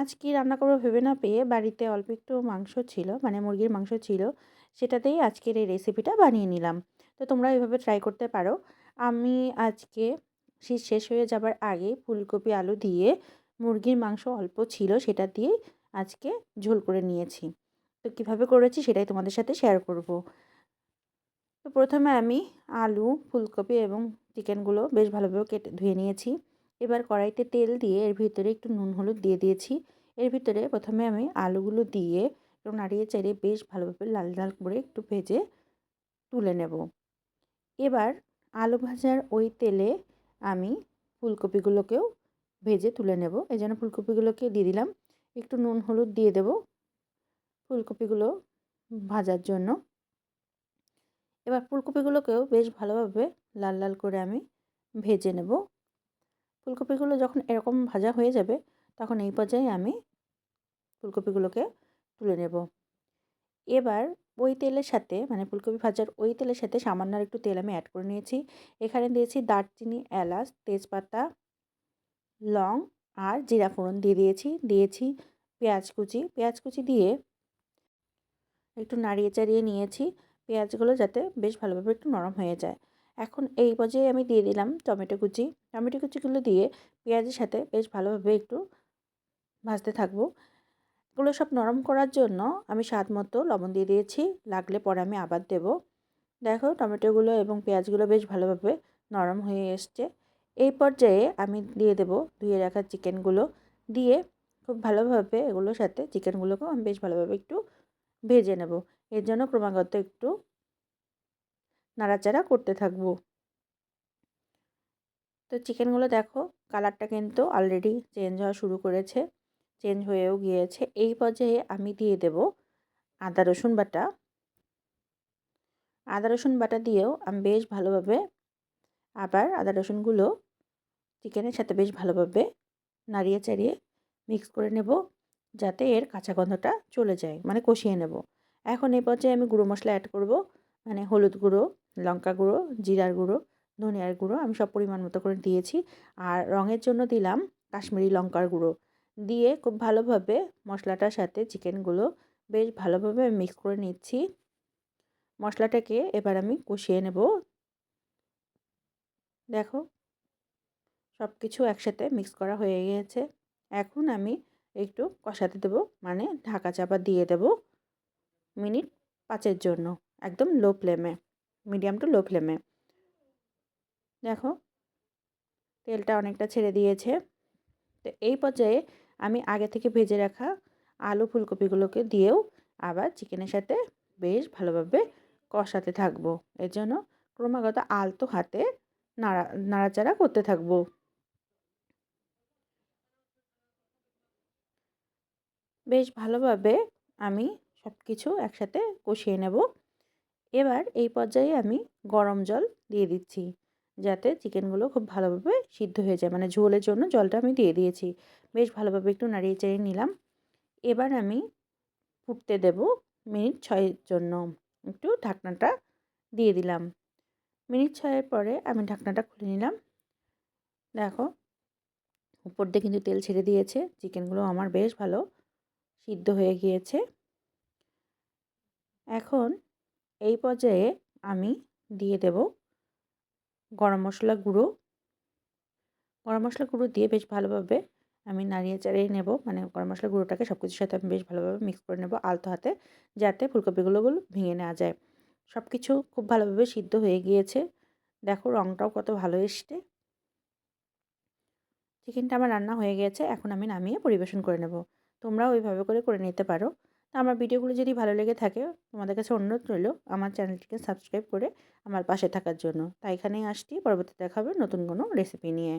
আজ কী রান্না করব ভেবে না পেয়ে বাড়িতে অল্প একটু মাংস ছিল মানে মুরগির মাংস ছিল, সেটাতেই আজকের এই রেসিপিটা বানিয়ে নিলাম। তো তোমরা এভাবে ট্রাই করতে পারো। আমি আজকে শীত শেষ হয়ে যাবার আগে ফুলকপি আলু দিয়ে মুরগির মাংস অল্প ছিল, সেটা দিয়েই আজকে ঝোল করে নিয়েছি। তো কীভাবে করেছি সেটাই তোমাদের সাথে শেয়ার করব। তো প্রথমে আমি আলু, ফুলকপি এবং চিকেনগুলো বেশ ভালোভাবে কেটে ধুয়ে নিয়েছি। এবার কড়াইতে তেল দিয়ে এর ভিতরে একটু নুন, হলুদ দিয়ে দিয়েছি। এর ভিতরে প্রথমে আমি আলুগুলো দিয়ে একটু নাড়িয়ে চাড়িয়ে বেশ ভালোভাবে লাল লাল করে একটু ভেজে তুলে নেব। এবার আলু ভাজার ওই তেলে আমি ফুলকপিগুলোকেও ভেজে তুলে নেব। এই জন্য ফুলকপিগুলোকে দিয়ে দিলাম। একটু নুন, হলুদ দিয়ে দেব ফুলকপিগুলো ভাজার জন্য। এবার ফুলকপিগুলোকেও বেশ ভালোভাবে লাল লাল করে আমি ভেজে নেব। ফুলকপিগুলো যখন এরকম ভাজা হয়ে যাবে, তখন এই পর্যায়ে আমি ফুলকপিগুলোকে তুলে নেব। এবার ওই তেলের সাথে মানে ফুলকপি ভাজার ওই তেলের সাথে সামান্য একটু তেল আমি অ্যাড করে নিয়েছি। এখানে দিয়েছি দারচিনি, এলাচ, তেজপাতা, লং আর জিরা ফোড়ন দিয়ে দিয়েছি। দিয়েছি পেঁয়াজ কুচি। পেঁয়াজ কুচি দিয়ে একটু নাড়িয়ে চাড়িয়ে নিয়েছি। পেঁয়াজগুলো যাতে বেশ ভালোভাবে একটু নরম হয়ে যায়। এখন এই পর্যায়ে আমি দিয়ে দিলাম টমেটো কুচি। টমেটো কুচিগুলো দিয়ে পেঁয়াজের সাথে বেশ ভালোভাবে একটু ভাজতে থাকব। এগুলো সব নরম করার জন্য আমি স্বাদ মতো লবণ দিয়ে দিয়েছি। লাগলে পরে আমি আবার দেব। দেখো টমেটোগুলো এবং পেঁয়াজগুলো বেশ ভালোভাবে নরম হয়ে এসছে। এই পর্যায়ে আমি দিয়ে দেব ধুয়ে রাখা চিকেনগুলো। দিয়ে খুব ভালোভাবে এগুলোর সাথে চিকেনগুলোকেও আমি বেশ ভালোভাবে একটু ভেজে নেব। এর জন্য ক্রমাগত একটু নাড়াচাড়া করতে থাকব। তো চিকেনগুলো দেখো, কালারটা কিন্তু অলরেডি চেঞ্জ হওয়া শুরু করেছে চেঞ্জ হয়েও গিয়েছে। এই পর্যায়ে আমি দিয়ে দেব আদা, রসুন বাটা। আদা, রসুন বাটা দিয়েও আমি বেশ ভালোভাবে আবার আদা, রসুনগুলো চিকেনের সাথে বেশ ভালোভাবে নাড়িয়ে চাড়িয়ে মিক্স করে নেব, যাতে এর কাঁচা গন্ধটা চলে যায় মানে কষিয়ে নেব। এখন এই পর্যায়ে আমি গুঁড়ো মশলা অ্যাড করব মানে হলুদ গুঁড়ো লঙ্কা গুঁড়ো, জিরার গুঁড়ো, ধনিয়ার গুঁড়ো আমি সব পরিমাণ মতো করে দিয়েছি। আর রঙের জন্য দিলাম কাশ্মীরি লঙ্কার গুঁড়ো। দিয়ে খুব ভালোভাবে মশলাটার সাথে চিকেনগুলো বেশ ভালোভাবে মিক্স করে নিচ্ছি। মশলাটাকে এবার আমি কষিয়ে নেব। দেখো সব কিছু একসাথে মিক্স করা হয়ে গিয়েছে। এখন আমি একটু কষাতে দেব মানে ঢাকা চাপা দিয়ে দেব মিনিট পাঁচের জন্য, একদম লো ফ্লেমে মিডিয়াম টু লো ফ্লেমে। দেখো, তেলটা অনেকটা ছেড়ে দিয়েছে। তো এই পর্যায়ে আমি আগে থেকে ভেজে রাখা আলু ফুলকপিগুলোকে দিয়েও আবার চিকেনের সাথে বেশ ভালোভাবে কষাতে থাকব। এর জন্য ক্রমাগত আলতো হাতে নাড়া, নাড়াচাড়া করতে থাকব। বেশ ভালোভাবে আমি সব কিছু একসাথে কষিয়ে নেব। এবার এই পর্যায়ে আমি গরম জল দিয়ে দিচ্ছি, যাতে চিকেনগুলো খুব ভালোভাবে সিদ্ধ হয়ে যায়। মানে ঝোলের জন্য জলটা আমি দিয়ে দিয়েছি। বেশ ভালোভাবে একটু নাড়িয়ে চাড়িয়ে নিলাম। এবার আমি ফুটতে দেব মিনিট ছয়ের জন্য। একটু ঢাকনাটা দিয়ে দিলাম। মিনিট ছয়ের পরে আমি ঢাকনাটা খুলে নিলাম। দেখো, উপর দিয়ে কিন্তু তেল ছেড়ে দিয়েছে। চিকেনগুলো আমার বেশ ভালো সিদ্ধ হয়ে গিয়েছে। এখন এই পর্যায়ে আমি দিয়ে দেব গরম মশলা গুঁড়ো। গরম মশলা গুঁড়ো দিয়ে বেশ ভালোভাবে আমি নাড়িয়ে চাড়িয়ে নেব। মানে গরম মশলা গুঁড়োটাকে সব কিছুর সাথে আমি বেশ ভালোভাবে মিক্স করে নেব আলতো হাতে যাতে ফুলকপিগুলো ভেঙে নেওয়া যায়। সব কিছু খুব ভালোভাবে সিদ্ধ হয়ে গিয়েছে। দেখো রঙটাও কত ভালো এসছে। চিকেনটা আমার রান্না হয়ে গেছে। এখন আমি নামিয়ে পরিবেশন করে নেব। তোমরাও ওইভাবে করে করে নিতে পারো। তো আমার ভিডিওগুলো যদি ভালো লেগে থাকে, তোমাদের কাছে অনুরোধ রইল আমার চ্যানেলটিকে সাবস্ক্রাইব করে আমার পাশে থাকার জন্য। তাই এখানেই আসছি পরবর্তী দেখাবে নতুন কোনো রেসিপি নিয়ে।